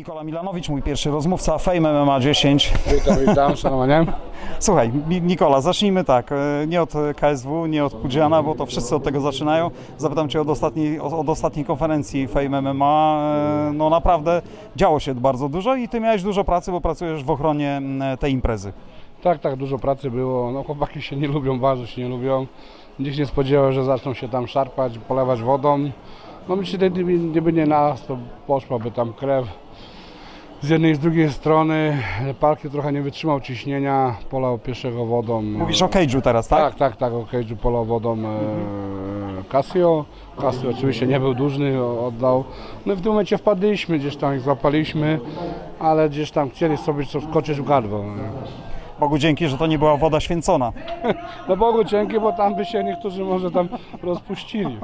Nikola Milanowicz, mój pierwszy rozmówca, Fame MMA 10. Witam, witam, szanowanie. Słuchaj, Nikola, zacznijmy tak, e, nie od KSW, nie od Pudziana, bo to wszyscy od tego zaczynają. Zapytam Cię od ostatniej, od ostatniej konferencji Fame MMA. E, No naprawdę działo się bardzo dużo i Ty miałeś dużo pracy, bo pracujesz w ochronie tej imprezy. Tak, tak, dużo pracy było. No chłopaki się nie lubią, bardzo się nie lubią. Nikt się nie spodziewał, że zaczną się tam szarpać, polewać wodą. No myślę, że gdyby, gdyby nie nas, to poszłaby tam krew. Z jednej i z drugiej strony Parki trochę nie wytrzymał ciśnienia, polał pierwszego wodą. Mówisz o Cage'u teraz, tak? Tak, tak, tak, o Cage'u polał wodą e, Casio. Casio oczywiście nie był dłużny, o- oddał. No i w tym momencie wpadliśmy, gdzieś tam ich złapaliśmy, ale gdzieś tam chcieli sobie co skoczyć w gardło. nie? Bogu dzięki, że to nie była woda święcona. No Bogu dzięki, bo tam by się niektórzy może tam rozpuścili.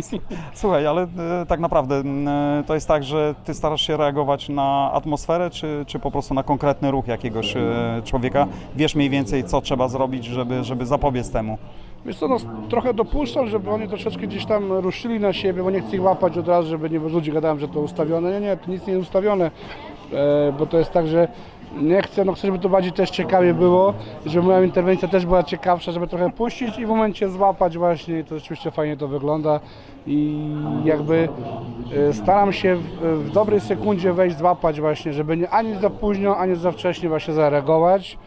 Słuchaj, ale e, tak naprawdę e, to jest tak, że Ty starasz się reagować na atmosferę, czy, czy po prostu na konkretny ruch jakiegoś e, człowieka? Wiesz mniej więcej, co trzeba zrobić, żeby, żeby zapobiec temu. Wiesz co, no, trochę dopuszczam, żeby oni troszeczkę gdzieś tam ruszyli na siebie, bo nie chcę ich łapać od razu, żeby nie, bo ludzie gadają, że to ustawione. Nie, nie, to nic nie jest ustawione, bo to jest tak, że nie chcę, no chcę, żeby to bardziej też ciekawie było, żeby moja interwencja też była ciekawsza, żeby trochę puścić i w momencie złapać właśnie, to rzeczywiście fajnie to wygląda i jakby e, staram się w, dobrej sekundzie wejść, złapać właśnie, żeby nie, ani za późno, ani za wcześnie właśnie zareagować.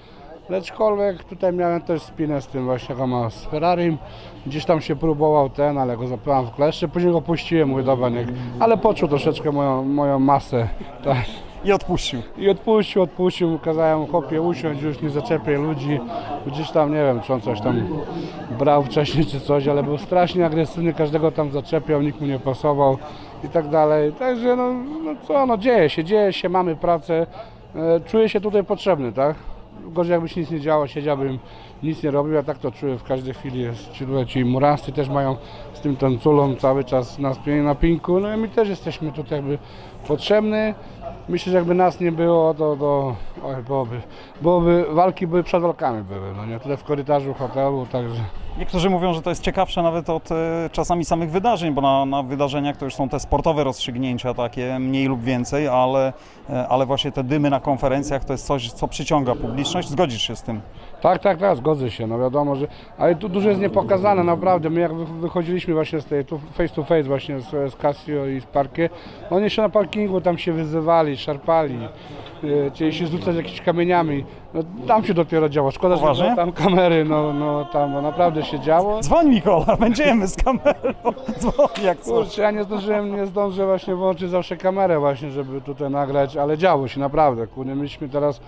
Leczkolwiek tutaj miałem też spinę z tym właśnie Roma z Ferrari. Gdzieś tam się próbował ten, ale go zapyłam w kleszcze. Później go puściłem, mówię dobra. Ale poczuł troszeczkę moją, moją masę. Tak. I odpuścił. I odpuścił, odpuścił, kazałem chłopie usiąść, już nie zaczepię ludzi. Gdzieś tam, nie wiem, czy on coś tam brał wcześniej czy coś, ale był strasznie agresywny, każdego tam zaczepiał, nikt mu nie pasował i tak dalej. Także no, no co, no dzieje się, dzieje się, mamy pracę. E, czuję się tutaj potrzebny, tak? Gorzej jakbyś nic nie działo, siedziałbym, nic nie robił, a tak to czuję w każdej chwili. Jest, ci, ci murasty też mają z tym tanculą cały czas pi- na pinku, no i my też jesteśmy tutaj jakby potrzebny. Myślę, że jakby nas nie było, to, to oj, byłoby, byłoby, walki były przed walkami były, no nie, tutaj w korytarzu hotelu, także... Niektórzy mówią, że to jest ciekawsze nawet od e, czasami samych wydarzeń, bo na, na wydarzeniach to już są te sportowe rozstrzygnięcia takie mniej lub więcej, ale, e, ale właśnie te dymy na konferencjach to jest coś, co przyciąga publiczność. Zgodzisz się z tym? Tak, tak, tak, zgodzę się, no wiadomo, że... Ale tu dużo jest niepokazane, naprawdę. My jak wy- wychodziliśmy właśnie z tej, tu face to face właśnie z, z Casio i z Parkie, oni jeszcze na parkingu tam się wyzywali, szarpali, yy, chcieli się rzucać jakimiś kamieniami. No tam się dopiero działo, szkoda, że nie Poważnie? było tam kamery, no, no tam no, naprawdę się działo. Dzwoń Mikola, będziemy z kamerą. Dzwoń jak coś. Kurczę, ja nie zdążyłem, nie zdążę właśnie włączyć zawsze kamerę właśnie, żeby tutaj nagrać, ale działo się naprawdę, kurde, myśmy teraz,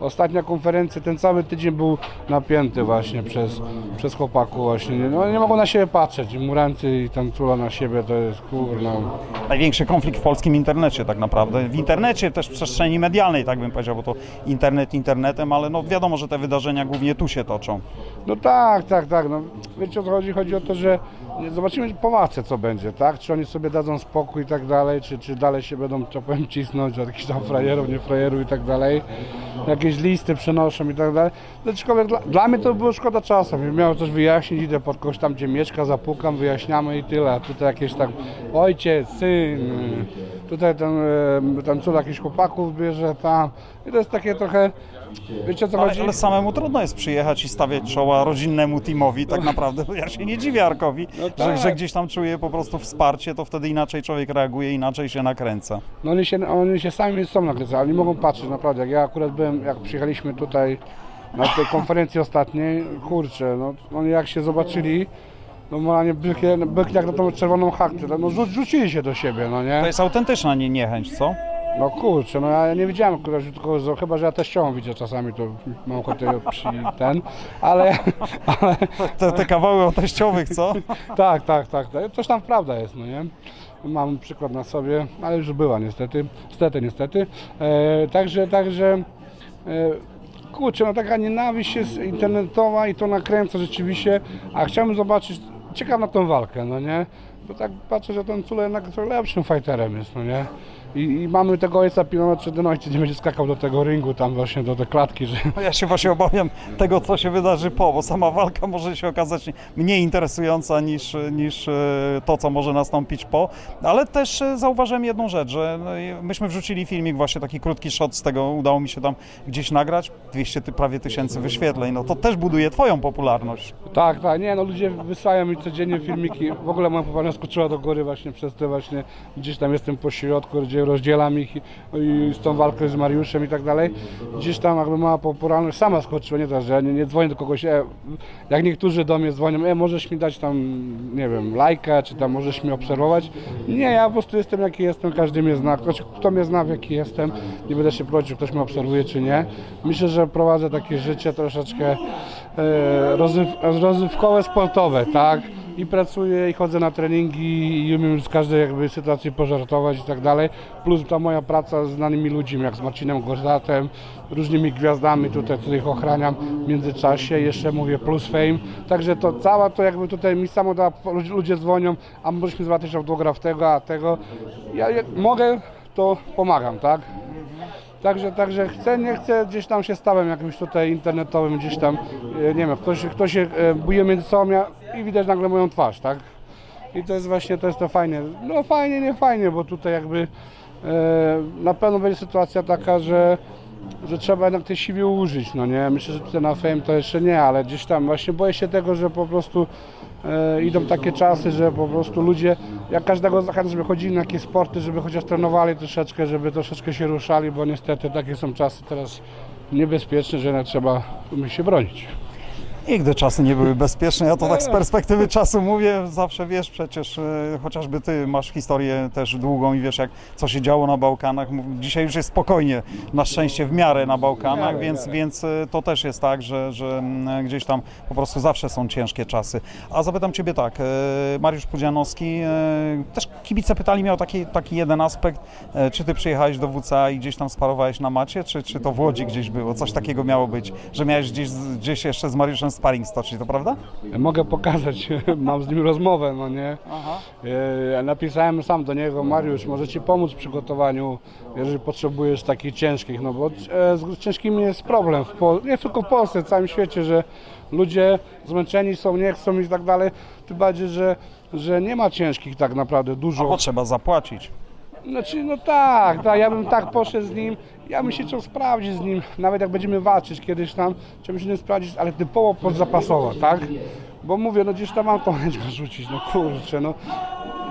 ostatnia konferencja, ten cały tydzień był napięty właśnie przez, przez chłopaków właśnie, no nie mogą na siebie patrzeć, Murancy i Tancula na siebie to jest, kurna, Największy konflikt w polskim internecie tak naprawdę. W internecie też w przestrzeni medialnej, tak bym powiedział, bo to internet internetem, ale no wiadomo, że te wydarzenia głównie tu się toczą. No tak, tak, tak. No, wiecie o co chodzi? Chodzi o to, że zobaczymy po walce co będzie, tak? Czy oni sobie dadzą spokój i tak dalej, czy, czy dalej się będą, co powiem, cisnąć od jakichś tam frajerów, nie frajerów i tak dalej. Jakieś listy przenoszą i tak dalej. Aczkolwiek dla, dla mnie to było szkoda czasu. Bym miał coś wyjaśnić, idę pod kogoś tam, gdzie mieszka, zapukam, wyjaśniamy i tyle. A tutaj jakieś tak ojciec, syn, tutaj ten, ten cud jakichś chłopaków bierze tam. I to jest takie trochę, wiecie o co Ale, chodzi? ale samemu trudno jest przyjechać i stawiać czoła rodzinnemu teamowi, tak naprawdę. Ja się nie dziwię Arkowi, No że, tak. że gdzieś tam czuje po prostu wsparcie, to wtedy inaczej człowiek reaguje, inaczej się nakręca. No oni się, oni się sami są nakręcali, nie mogą patrzeć naprawdę. Jak ja akurat byłem, jak przyjechaliśmy tutaj na tej konferencji ostatniej, kurczę, no oni jak się zobaczyli, no moralnie byk, byk jak na tą czerwoną haktę, no rzu, rzucili się do siebie, no To nie? jest autentyczna nie, niechęć, co? No kurczę, no ja nie widziałem kogoś, tylko z- chyba, że ja teściową widzę czasami, to mam ochotę przy ten, ale, ale Te, te kawały o teściowych, co? tak, tak, tak, tak, coś tam prawda jest, no nie? Mam przykład na sobie, ale już była niestety, niestety, niestety. E, także, także, e, kurczę, no taka nienawiść jest internetowa i to nakręca rzeczywiście, a chciałbym zobaczyć, ciekaw na tą walkę, no nie? Bo tak patrzę, że ten Cule jednak trochę lepszym fighterem jest, no nie? I, i mamy tego ojca pilnować, ten ojciec nie będzie skakał do tego ringu, tam właśnie do tej klatki, że No Ja się właśnie obawiam tego, co się wydarzy po, bo sama walka może się okazać mniej interesująca niż, niż e, to, co może nastąpić po. Ale też e, zauważyłem jedną rzecz, że no, i myśmy wrzucili filmik, właśnie taki krótki shot z tego, udało mi się tam gdzieś nagrać, 200 ty, prawie tysięcy wyświetleń, no to też buduje twoją popularność. Tak, tak, nie no ludzie wysyłają mi codziennie filmiki, w ogóle moja popularność skoczyła do góry właśnie przez te właśnie, gdzieś tam jestem po środku, gdzie rozdzielam ich i, z tą walką z Mariuszem i tak dalej, gdzieś tam jakby mała popularność sama skoczyła, nie że nie, nie dzwonię do kogoś, e, jak niektórzy do mnie dzwonią, e, możesz mi dać tam, nie wiem, lajka, czy tam możesz mnie obserwować, nie, ja po prostu jestem jaki jestem, każdy mnie zna, ktoś, kto mnie zna, w jaki jestem, nie będę się prosił, ktoś mnie obserwuje, czy nie, myślę, że prowadzę takie życie troszeczkę e, rozryw, rozrywkowe, sportowe, tak? I pracuję, i chodzę na treningi, i umiem z każdej jakby sytuacji pożartować i tak dalej. Plus ta moja praca z znanymi ludźmi, jak z Marcinem Gorzatem, różnymi gwiazdami tutaj, których ochraniam w międzyczasie. Jeszcze mówię plus fame. Także to cała to jakby tutaj mi samo da, ludzie dzwonią, a możesz mi zobaczyć autograf tego, a tego. Ja jak mogę, to pomagam, tak? Także, także chcę, nie chcę, gdzieś tam się stałem jakimś tutaj internetowym, gdzieś tam, e, nie wiem, ktoś, ktoś się e, buje między sobą ja, i widać nagle moją twarz, tak? I to jest właśnie, to jest to fajnie. No fajnie, nie fajnie, bo tutaj jakby e, na pewno będzie sytuacja taka, że, że trzeba jednak tej siły użyć, no nie? Myślę, że tutaj na fame to jeszcze nie, ale gdzieś tam właśnie boję się tego, że po prostu e, idą takie czasy, że po prostu ludzie, ja każdego zachęcam, żeby chodzili na jakieś sporty, żeby chociaż trenowali troszeczkę, żeby troszeczkę się ruszali, bo niestety takie są czasy teraz niebezpieczne, że trzeba umieć się bronić. Nigdy czasy nie były bezpieczne. Ja to tak z perspektywy czasu mówię, zawsze wiesz, przecież e, chociażby ty masz historię też długą i wiesz, jak co się działo na Bałkanach. Mów- Dzisiaj już jest spokojnie, na szczęście w miarę na Bałkanach, miarę, w więc, miarę. więc e, to też jest tak, że, że mm, gdzieś tam po prostu zawsze są ciężkie czasy. A zapytam ciebie tak, e, Mariusz Pudzianowski, e, też kibice pytali mnie o taki, taki jeden aspekt, e, czy ty przyjechałeś do WCA i gdzieś tam sparowałeś na macie, czy, czy to w Łodzi gdzieś było? Coś takiego miało być, że miałeś gdzieś, gdzieś jeszcze z Mariuszem sparring stoczyć, to prawda? Mogę pokazać, mam z nim rozmowę, no nie? Aha. E, Napisałem sam do niego, Mariusz, może Ci pomóc w przygotowaniu, jeżeli potrzebujesz takich ciężkich, no bo e, z ciężkimi jest problem, w nie tylko w Polsce, w całym świecie, że ludzie zmęczeni są, nie chcą i tak dalej, tym bardziej, że, że nie ma ciężkich tak naprawdę dużo. Albo trzeba zapłacić. Znaczy, no tak, tak, ja bym tak poszedł z nim, ja bym się chciał sprawdzić z nim, nawet jak będziemy walczyć kiedyś tam, chciałbym się z nim sprawdzić, ale typowo podzapasowo, tak? Bo mówię, no gdzieś tam mam tą chęć rzucić, no kurczę, no.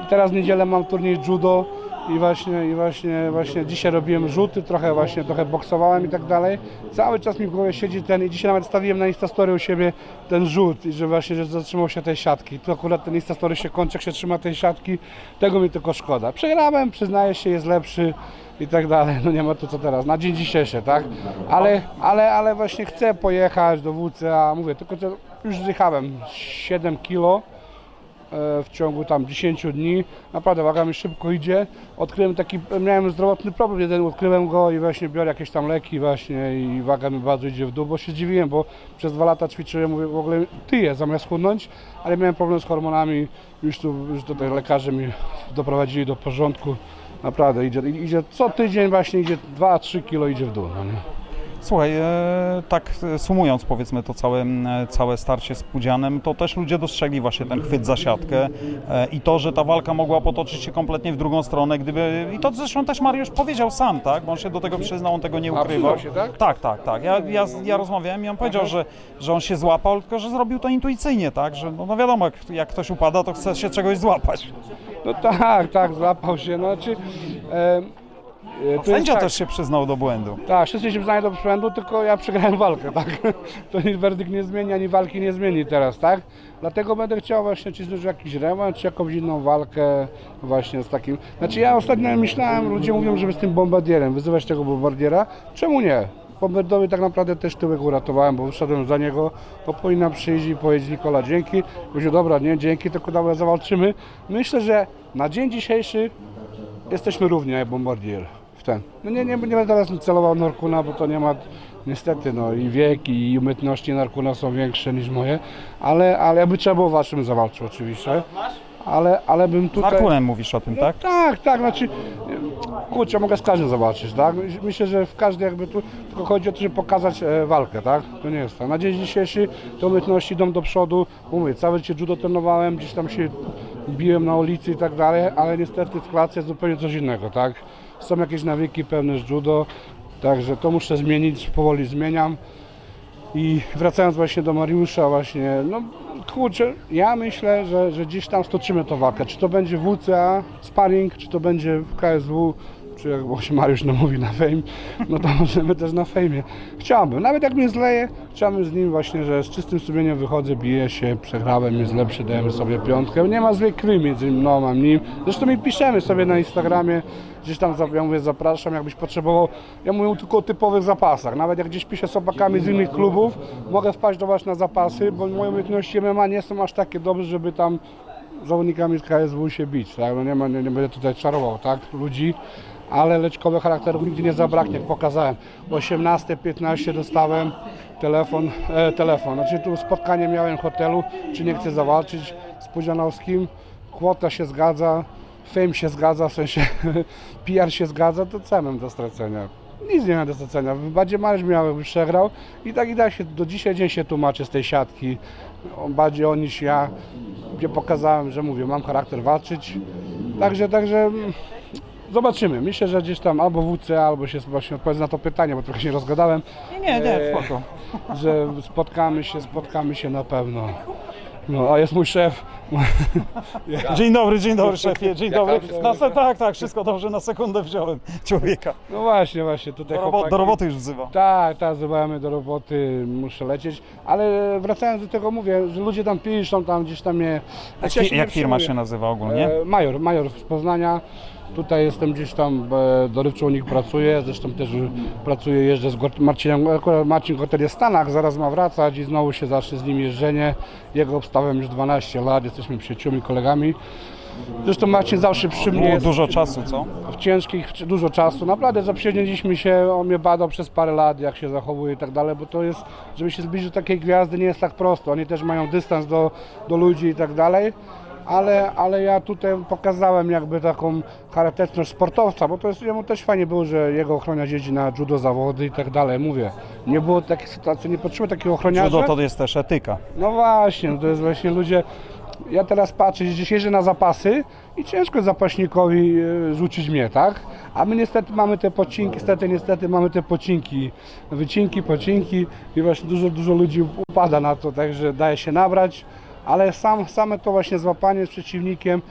Teraz w niedzielę mam turniej judo i właśnie, i właśnie, właśnie dzisiaj robiłem rzuty, trochę właśnie, trochę boksowałem i tak dalej. Cały czas mi w głowie siedzi ten i dzisiaj nawet stawiłem na Instastory u siebie ten rzut i że właśnie, że zatrzymał się tej siatki. Tu akurat ten Instastory się kończy, jak się trzyma tej siatki, tego mi tylko szkoda. Przegrałem, przyznaję się, jest lepszy i tak dalej, no nie ma tu co teraz, na dzień dzisiejszy, tak? Ale, ale, ale właśnie chcę pojechać do WCA, mówię, tylko że już zjechałem 7 kilo, w ciągu tam 10 dni. Naprawdę waga mi szybko idzie. Odkryłem taki, miałem zdrowotny problem jeden, odkryłem go i właśnie biorę jakieś tam leki właśnie i waga mi bardzo idzie w dół, bo się zdziwiłem, bo przez dwa lata ćwiczyłem, mówię, w ogóle tyję zamiast chudnąć, ale miałem problem z hormonami, już tu już tutaj lekarze mi doprowadzili do porządku. Naprawdę idzie, idzie co tydzień właśnie idzie 2-3 kilo idzie w dół. No nie? Słuchaj, e, tak e, sumując powiedzmy to całe, e, całe starcie z Pudzianem, to też ludzie dostrzegli właśnie ten chwyt za siatkę i to, że ta walka mogła potoczyć się kompletnie w drugą stronę, gdyby... I to zresztą też Mariusz powiedział sam, tak? Bo on się do tego przyznał, on tego nie ukrywał. się, tak? Tak, tak, tak. Ja, ja, ja rozmawiałem i on powiedział, że, że on się złapał, tylko że zrobił to intuicyjnie, tak? Że no, no wiadomo, jak, jak ktoś upada, to chce się czegoś złapać. No tak, tak, złapał się. No, czy, e, to jest Sędzia tak- też się przyznał do błędu. Tak, wszyscy się przyznają do błędu, tylko ja przegrałem walkę, tak? To nic werdykt nie zmieni, ani walki nie zmieni teraz, tak? Dlatego będę chciał właśnie cisnąć jakiś rewanż, czy jakąś inną walkę właśnie z takim... Znaczy ja ostatnio myślałem, ludzie mówią, żeby z tym bombardierem, wyzywać tego bombardiera. Czemu nie? Bombardierowi tak naprawdę też tyłek uratowałem, bo wyszedłem za niego, to powinna przyjść i powiedzieć Nikola dzięki. Powiedział, dobra, nie, dzięki, tylko dobra, zawalczymy. Myślę, że na dzień dzisiejszy jesteśmy równi jak bombardier w ten. No nie, nie, nie będę teraz celował Norkuna, bo to nie ma niestety no i wiek i umiejętności Norkuna są większe niż moje, ale, ale jakby trzeba było walczył, bym zawalczył oczywiście. Ale, ale bym Z tutaj... Arkunem mówisz o tym, tak? Tak, tak, znaczy kurczę, mogę z każdym zobaczyć, tak? Myślę, że w każdej jakby tu, tylko chodzi o to, żeby pokazać e, walkę, tak? To nie jest tak. Na dzień dzisiejszy te umiejętności idą do przodu, mówię, całe życie judo trenowałem, gdzieś tam się biłem na ulicy i tak dalej, ale niestety w klatce jest zupełnie coś innego, tak? Są jakieś nawyki pewne z judo, także to muszę zmienić, powoli zmieniam. I wracając właśnie do Mariusza właśnie, no kurczę, ja myślę, że, że gdzieś tam stoczymy tą walkę. Czy to będzie WCA, sparring, czy to będzie w KSW, czy jak właśnie Mariusz no mówi na fame, no to możemy też na fejmie. Chciałbym, nawet jak mnie zleje, chciałbym z nim właśnie, że z czystym sumieniem wychodzę, biję się, przegrałem, jest lepszy, dajemy sobie piątkę. Nie ma złej krwi między mną a nim. Zresztą mi piszemy sobie na Instagramie, gdzieś tam ja mówię, zapraszam, jakbyś potrzebował. Ja mówię tylko o typowych zapasach. Nawet jak gdzieś piszę z chłopakami z innych klubów, mogę wpaść do Was na zapasy, bo moje umiejętności MMA nie są aż takie dobre, żeby tam zawodnikami KSW się bić, tak? No nie, ma, nie, nie będę tutaj czarował, tak? Ludzi, ale leczkowych charakterów nigdy nie zabraknie, jak pokazałem. O 18.15 dostałem telefon, e, telefon, znaczy tu spotkanie miałem w hotelu, czy nie chcę zawalczyć z Pudzianowskim, kwota się zgadza, fame się zgadza, w sensie PR się zgadza, to co mam do stracenia? Nic nie mam do stracenia. Bardziej Maryś miał, przegrał i tak i tak się do dzisiaj dzień się tłumaczę z tej siatki. Bardziej on niż ja, gdzie pokazałem, że mówię, mam charakter walczyć. Także, także mm, zobaczymy. Myślę, że gdzieś tam albo WC, albo się właśnie odpowiedz na to pytanie, bo trochę się rozgadałem, Nie, nie, nie, Eee, spoko. że spotkamy się, spotkamy się na pewno. No, a jest mój szef. Dzień dobry, dzień dobry szefie, dzień dobry. Na se, tak, tak, wszystko dobrze, na sekundę wziąłem człowieka. No właśnie, właśnie, tutaj Do, robo, chłopaki- do roboty już wzywa. Tak, tak, zbywamy do roboty, muszę lecieć, ale wracając do tego mówię, że ludzie tam piszą, tam gdzieś tam mnie... Jak, Znaczy, ja fi- się jak nie firma przejmuję. się nazywa ogólnie? E, Major, Major z Poznania. Tutaj jestem gdzieś tam e, dorywczo u nich pracuję, zresztą też pracuję, jeżdżę z Gort- Marcinem, akurat Marcin Gotel jest w Stanach, zaraz ma wracać i znowu się zacznie z nim jeżdżenie. Jego obstałem już 12 lat, jesteśmy przyjaciółmi, kolegami. Zresztą Marcin zawsze przy mnie Było jest dużo czasu, co? w ciężkich, dużo czasu. Naprawdę zaprzyjaźniliśmy się, on mnie badał przez parę lat, jak się zachowuje i tak dalej, bo to jest, żeby się zbliżyć do takiej gwiazdy nie jest tak prosto. Oni też mają dystans do, do ludzi i tak dalej. Ale, ale ja tutaj pokazałem jakby taką charakterystyczność sportowca, bo to jest, jemu też fajnie było, że jego ochroniarz jeździ na judo zawody i tak dalej. Mówię, nie było takiej sytuacji, nie potrzebuję takiego ochroniarza. Judo to jest też etyka. No właśnie, to jest właśnie ludzie. Ja teraz patrzę, jeżdżę na zapasy i ciężko zapaśnikowi e, rzucić mnie, tak? A my niestety mamy te pocinki, niestety, niestety mamy te pocinki, wycinki, pocinki i właśnie dużo, dużo ludzi upada na to, także daje się nabrać. Ale sam, same to właśnie złapanie z przeciwnikiem,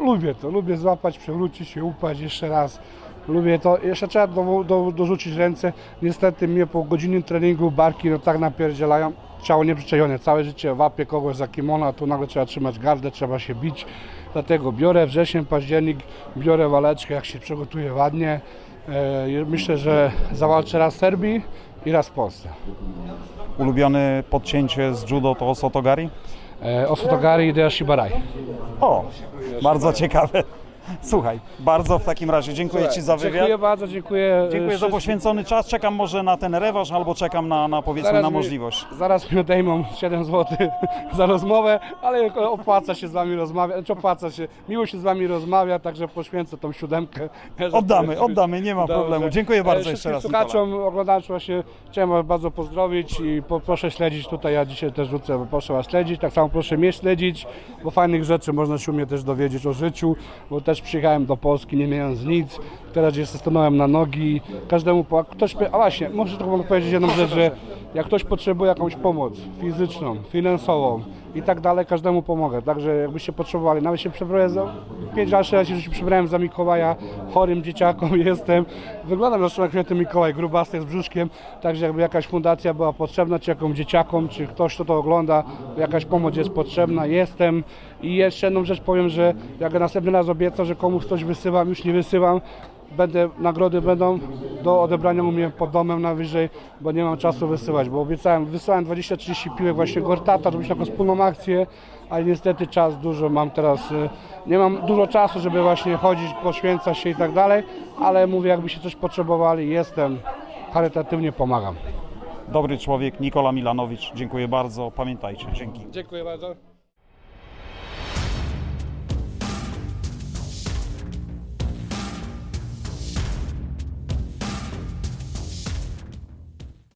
lubię to, lubię złapać, przewrócić się, upaść jeszcze raz. Lubię to, jeszcze trzeba do, do, dorzucić ręce. Niestety mnie po godzinnym treningu barki no tak napierdzielają. Ciało nieprzyczajone, całe życie łapię kogoś za kimono, a tu nagle trzeba trzymać gardę, trzeba się bić. Dlatego biorę wrzesień, październik, biorę waleczkę, jak się przygotuję ładnie. E, myślę, że zawalczę raz w Serbii i raz w Polsce. Ulubione podcięcie z judo to Sotogari? E, Osotogari i Deashibarai. O, bardzo ciekawe. Słuchaj, bardzo w takim razie dziękuję Ci za wywiad. Dziękuję bardzo, dziękuję. e, Dziękuję za wszystkim. poświęcony czas. Czekam może na ten rewanż albo czekam na, na powiedzmy Zaraz na mi- możliwość. Zaraz mi odejmą 7 zł za rozmowę, ale opłaca się z Wami rozmawiać, znaczy opłaca się, miło się z Wami rozmawia, także poświęcę tą siódemkę. Oddamy, oddamy, nie ma Dobrze. problemu. Dziękuję bardzo E, jeszcze wszystkim raz. słuchaczom, oglądaczom właśnie chciałem Was bardzo pozdrowić i po, proszę śledzić tutaj, ja dzisiaj też rzucę, bo proszę Was śledzić, tak samo proszę mnie śledzić, bo fajnych rzeczy można się u mnie też dowiedzieć o życiu, bo też przyjechałem do Polski nie mając nic, teraz się stanąłem na nogi, każdemu, po- ktoś, a właśnie, muszę tylko powiedzieć jedną rzecz, że jak ktoś potrzebuje jakąś pomoc fizyczną, finansową i tak dalej, każdemu pomogę. Także jakbyście potrzebowali, nawet się przebrałem za 5 razy raz się przebrałem za Mikołaja, chorym dzieciakom jestem. Wyglądam zresztą jak święty Mikołaj, grubasty z brzuszkiem, także jakby jakaś fundacja była potrzebna, czy jakąś dzieciakom, czy ktoś, kto to ogląda, jakaś pomoc jest potrzebna, jestem. I jeszcze jedną rzecz powiem, że jak następny raz obiecał, że komuś coś wysyłam, już nie wysyłam, będę, nagrody będą do odebrania u mnie pod domem na wyżej, bo nie mam czasu wysyłać, bo obiecałem, wysłałem 20-30 piłek właśnie Gortata, żebyś taką wspólną akcję, ale niestety czas dużo mam teraz, y, nie mam dużo czasu, żeby właśnie chodzić, poświęcać się i tak dalej, ale mówię, jakbyście coś potrzebowali, jestem, charytatywnie pomagam. Dobry człowiek, Nikola Milanowicz. Dziękuję bardzo. Pamiętajcie. Dzięki. Dziękuję bardzo.